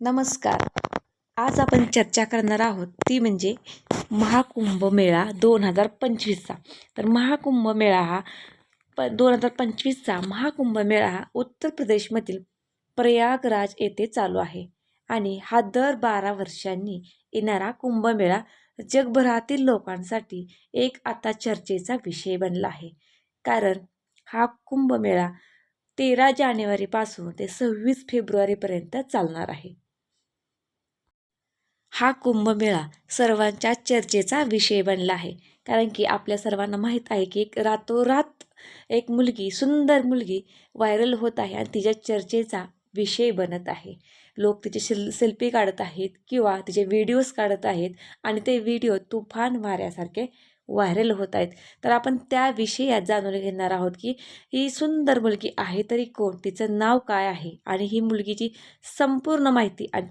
नमस्कार. आज आपण चर्चा करणार आहोत ती म्हणजे महाकुंभ मेळा दोन हजार पंचवीसचा. तर महाकुंभ मेळा हा प दोन हजार पंचवीसचा महाकुंभ मेळा हा उत्तर प्रदेशमधील प्रयागराज येथे चालू आहे आणि हा दर बारा वर्षांनी येणारा कुंभमेळा जगभरातील लोकांसाठी एक आता चर्चेचा विषय बनला आहे. कारण हा कुंभमेळा तेरा जानेवारीपासून ते सव्वीस फेब्रुवारीपर्यंत चालणार आहे. हा कुंभमेळा सर्वांच्या चर्चेचा विषय बनला आहे. कारण की आपल्या सर्वांना माहीत आहे की एक रातोरात एक मुलगी सुंदर मुलगी व्हायरल होत आहे आणि तिच्या चर्चेचा विषय बनत आहे. लोक तिचे शिल सेल्फी काढत आहेत किंवा तिचे व्हिडिओज काढत आहेत आणि ते व्हिडिओ तुफान वाऱ्यासारखे व्हायरल होत आहेत. तर आपण त्या विषयात जाणून घेणार आहोत की ही सुंदर मुलगी आहे तरी कोण तिचं नाव काय आहे आणि ही मुलगीची संपूर्ण माहिती आणि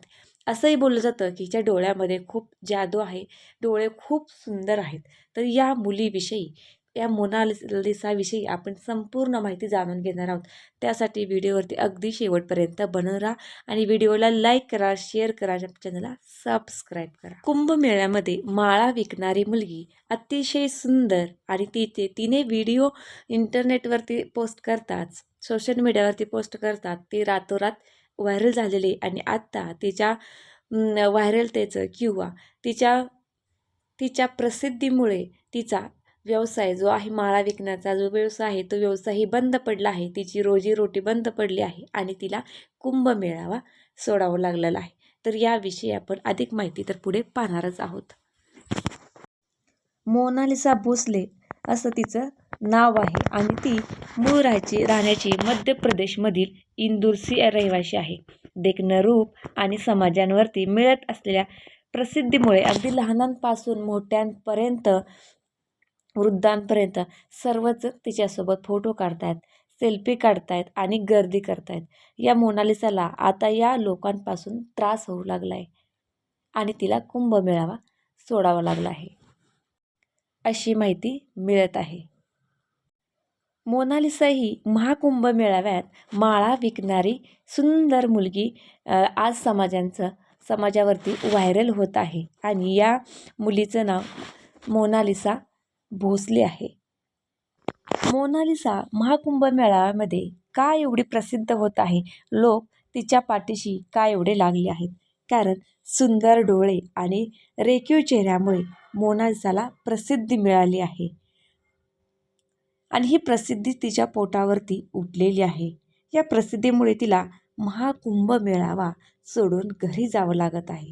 असंही बोललं जातं की हिच्या डोळ्यामध्ये खूप जादू आहे डोळे खूप सुंदर आहेत. तर या मुलीविषयी या मोनालिसाविषयी आपण संपूर्ण माहिती जाणून घेणार आहोत. त्यासाठी व्हिडिओवरती अगदी शेवटपर्यंत बनून राहा आणि व्हिडिओला लाईक करा शेअर करा चॅनलला सबस्क्राईब करा. कुंभमेळ्यामध्ये माळा विकणारी मुलगी अतिशय सुंदर आणि तिथे तिने व्हिडिओ इंटरनेटवरती पोस्ट करताच सोशल मीडियावरती पोस्ट करतात ती रातोरात व्हायरल झालेली आणि आत्ता तिच्या व्हायरलतेचं किंवा तिच्या तिच्या प्रसिद्धीमुळे तिचा व्यवसाय जो आहे माळा विकण्याचा जो व्यवसाय आहे तो व्यवसायही बंद पडला आहे. तिची रोजीरोटी बंद पडली आहे आणि तिला कुंभ मेळावा सोडावं लागलेला आहे. तर याविषयी आपण अधिक माहिती तर पुढे पाहणारच आहोत. मोनालिसा भोसले असं तिचं नाव आहे आणि ती मूळ राहायची राहण्याची मध्य प्रदेशमधील इंदूरसी रहिवाशी आहे. देखणं रूप आणि समाजांवरती मिळत असलेल्या प्रसिद्धीमुळे अगदी लहानांपासून मोठ्यांपर्यंत वृद्धांपर्यंत सर्वच तिच्यासोबत फोटो काढतायत सेल्फी काढतायत आणि गर्दी करतायत. या मोनालिसाला आता या लोकांपासून त्रास होऊ लागला आहे आणि तिला कुंभ मेळावा सोडावा लागला आहे. अशी माहिती मिळत आहे. मोनालिसा ही महाकुंभ मेळाव्यात माळा विकणारी सुंदर मुलगी आज समाजांचं समाजावरती व्हायरल होत आहे आणि या मुलीचं नाव मोनालिसा भोसले आहे. मोनालिसा महाकुंभ मेळाव्यामध्ये का एवढी प्रसिद्ध होत आहे? लोक तिच्या पाठीशी का एवढे लागले आहेत? कारण सुंदर डोळे आणि रेखीव चेहऱ्यामुळे मोनालिसाला प्रसिद्धी मिळाली आहे. आणि ही प्रसिद्धी तिच्या पोटावरती उठलेली आहे. या प्रसिद्धीमुळे तिला महाकुंभ मेळावा सोडून घरी जावं लागत आहे.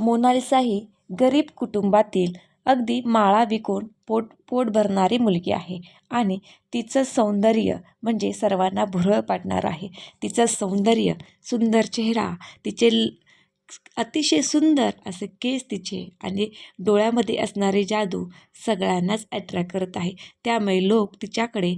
मोनालिसा ही गरीब कुटुंबातील अगदी माळा विकून पोट पोट भरणारी मुलगी आहे आणि तिचं सौंदर्य म्हणजे सर्वांना भुरळ पाडणार आहे. तिचं सौंदर्य सुंदर चेहरा तिचे अतिशय सुंदर असे केस तिचे आणि डोळ्यामध्ये असणारे जादू सगळ्यांनाच अट्रॅक्ट करत आहे. त्यामुळे लोक तिच्याकडे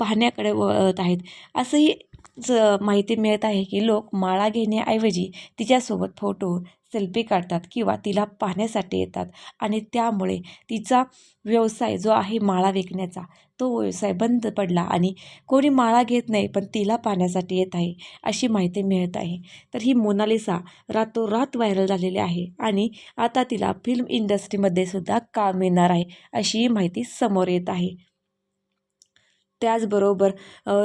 पाहण्याकडे वळत आहेत. असंही ज माहिती मिळत आहे की लोक माळा घेण्याऐवजी तिच्यासोबत फोटो सेल्फी काढतात किंवा तिला पाहण्यासाठी येतात. आणि त्यामुळे तिचा व्यवसाय जो आहे माळा विकण्याचा तो व्यवसाय बंद पडला आणि कोणी माळा घेत नाही पण तिला पाहण्यासाठी येत आहे अशी माहिती मिळत आहे. तर ही मोनालिसा रातोरात व्हायरल झालेली आहे आणि आता तिला फिल्म इंडस्ट्रीमध्ये सुद्धा काम मिळणार आहे अशी माहिती समोर येत आहे. त्याचबरोबर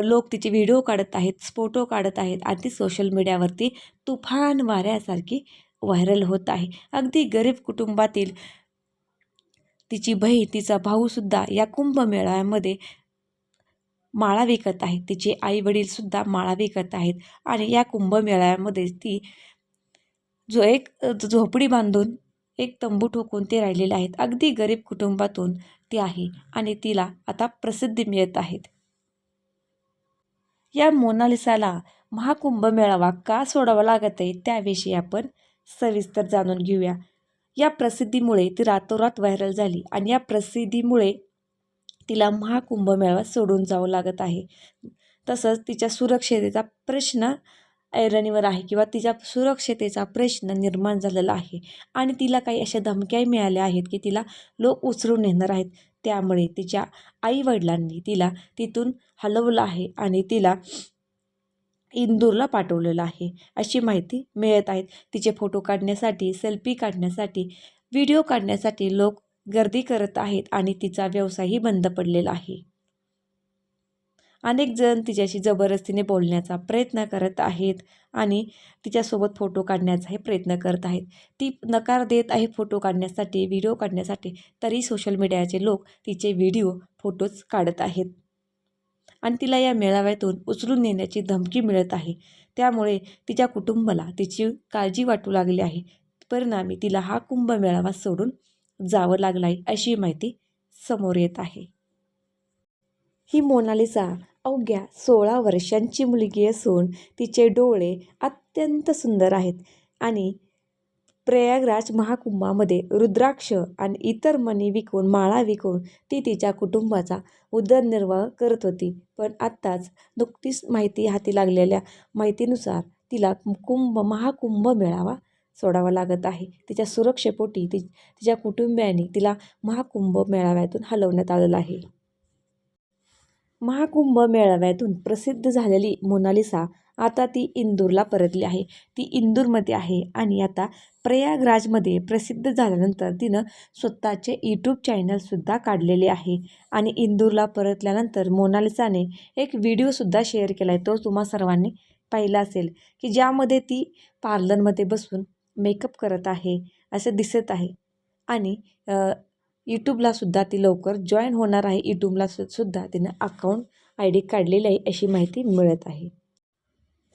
लोक तिचे व्हिडिओ काढत आहेत फोटो काढत आहेत आणि ती सोशल मीडियावरती तुफान वाऱ्यासारखी व्हायरल होत आहे. अगदी गरीब कुटुंबातील तिची बहीण तिचा भाऊसुद्धा या कुंभमेळ्यामध्ये माळा विकत आहे तिचे आईवडीलसुद्धा माळा विकत आहेत आणि या कुंभमेळ्यामध्ये ती जो एक झोपडी बांधून एक तंबू ठोकून ते राहिलेले आहेत. अगदी गरीब कुटुंबातून ती आहे आणि तिला आता प्रसिद्धी मिळत आहेत या मोनालिसाला महाकुंभ मेळावा का सोडावा लागत आहे त्याविषयी आपण सविस्तर जाणून घेऊया. या प्रसिद्धीमुळे ती रातोरात व्हायरल झाली आणि या प्रसिद्धीमुळे तिला महाकुंभ मेळावा सोडून जावं लागत आहे. तसंच तिच्या सुरक्षतेचा प्रश्न ऐरणीवर आहे किंवा तिच्या सुरक्षतेचा प्रश्न निर्माण झालेला आहे आणि तिला काही अशा धमक्याही मिळाल्या आहेत की तिला लोक उचलून नेणार आहेत. त्यामुळे तिच्या आईवडिलांनी तिला तिथून हलवलं आहे आणि तिला इंदूरला पाठवलेलं आहे. अशी माहिती मिळत आहेत तिचे फोटो काढण्यासाठी सेल्फी काढण्यासाठी व्हिडिओ काढण्यासाठी लोक गर्दी करत आहेत आणि तिचा व्यवसायही बंद पडलेला आहे. अनेक जण तिच्याशी जबरदस्तीने बोलण्याचा प्रयत्न करत आहेत आणि तिच्यासोबत फोटो काढण्याचाही प्रयत्न करत आहेत. ती नकार देत आहे फोटो काढण्यासाठी व्हिडिओ काढण्यासाठी तरी सोशल मीडियाचे लोक तिचे व्हिडिओ फोटोज काढत आहेत. आणि तिला या मेळाव्यातून उचलून नेण्याची धमकी मिळत आहे. त्यामुळे तिच्या कुटुंबाला तिची काळजी वाटू लागली आहे. परिणामी तिला हा कुंभमेळावा सोडून जावं लागलं आहे अशी माहिती समोर येत आहे. ही मोनालिसा अवघ्या सोळा वर्षांची मुलगी असून तिचे डोळे अत्यंत सुंदर आहेत आणि प्रयागराज महाकुंभामध्ये रुद्राक्ष आणि इतर मणी विकून माळा विकून ती तिच्या कुटुंबाचा उदरनिर्वाह करत होती. पण आत्ताच नुकतीच माहिती हाती लागलेल्या माहितीनुसार तिला कुंभ महाकुंभ मेळावा सोडावा लागत आहे. तिच्या सुरक्षेपोटी ती तिच्या कुटुंबियांनी तिला महाकुंभ मेळाव्यातून हलवण्यात आलेलं आहे. महाकुंभ मेळाव्यातून प्रसिद्ध झालेली मोनालिसा आता ती इंदूरला परतली आहे. ती इंदूरमध्ये आहे आणि आता प्रयागराजमध्ये प्रसिद्ध झाल्यानंतर तिनं स्वतःचे यूट्यूब चॅनलसुद्धा काढलेले आहे. आणि इंदूरला परतल्यानंतर मोनालिसाने एक व्हिडिओसुद्धा शेअर केला आहे तो तुम्हा सर्वांनी पाहिला असेल की ज्यामध्ये ती पार्लरमध्ये बसून मेकअप करत आहे असं दिसत आहे. आणि यूट्यूबलासुद्धा ती लवकर जॉईन होणार आहे. यूट्यूबला सु सुद्धा तिनं अकाउंट आय डी काढलेली आहे अशी माहिती मिळत आहे.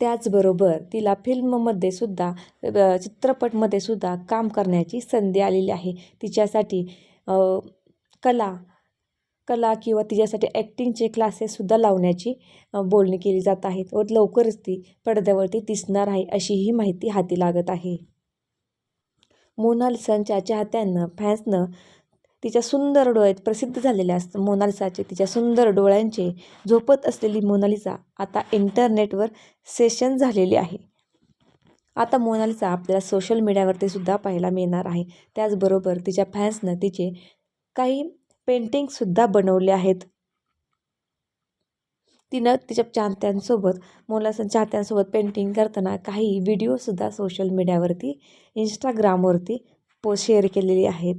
त्याचबरोबर तिला फिल्ममध्ये सुद्धा चित्रपटमध्ये सुद्धा काम करण्याची संधी आलेली आहे. तिच्यासाठी कला कला किंवा तिच्यासाठी ॲक्टिंगचे क्लासेससुद्धा लावण्याची बोलणी केली जात आहेत व लवकरच ती पडद्यावरती दिसणार आहे अशी ही माहिती हाती लागत आहे. मोनालिसांच्या चाहत्यांना फॅन्सनं तिच्या सुंदर डोळ्यात प्रसिद्ध झालेल्या असतं. मोनालिसाचे तिच्या सुंदर डोळ्यांचे झोपत असलेली मोनालिसा आता इंटरनेटवर सेशन झालेली आहे. आता मोनालिसा आपल्याला सोशल मीडियावरती सुद्धा पाहायला मिळणार आहे. त्याचबरोबर तिच्या फॅन्सनं तिचे काही पेंटिंगसुद्धा बनवले आहेत. तिनं तिच्या चाहत्यांसोबत मोनालिसा चाहत्यांसोबत पेंटिंग करताना काही व्हिडिओसुद्धा सोशल मीडियावरती इंस्टाग्रामवरती पो शेअर केलेली आहेत.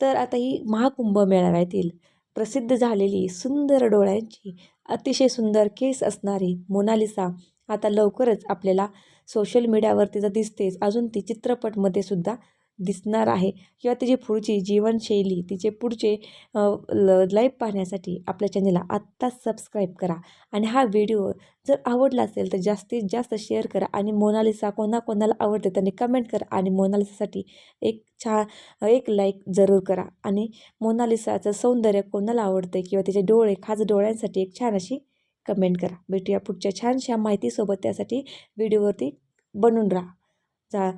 तर आता ही महाकुंभ मेळाव्यातील प्रसिद्ध झालेली सुंदर डोळ्यांची अतिशय सुंदर केस असणारी मोनालिसा आता लवकरच आपल्याला सोशल मीडियावरती तर दिसतेच अजून ती चित्रपटमध्ये सुद्धा दिसणार आहे. किंवा तिची पुढची जीवनशैली तिचे पुढचे ल लाईफ पाहण्यासाठी आपल्या चॅनलला आत्ताच सबस्क्राईब करा. आणि हा व्हिडिओ जर आवडला असेल तर जास्तीत जास्त शेअर करा आणि मोनालिसा कोणाकोणाला आवडते त्यांनी कमेंट करा आणि मोनालिसासाठी एक छा एक लाईक जरूर करा. आणि मोनालिसाचं सौंदर्य कोणाला आवडतं किंवा तिचे डोळे खास डोळ्यांसाठी एक छान अशी कमेंट करा. भेटूया पुढच्या छानशा माहितीसोबत. त्यासाठी व्हिडिओवरती बनून राहा. जा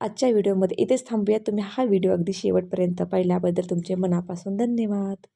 आजच्या व्हिडिओमध्ये इथेच थांबूया. तुम्ही हा व्हिडिओ अगदी शेवटपर्यंत पाहिल्याबद्दल तुमचे मनापासून धन्यवाद.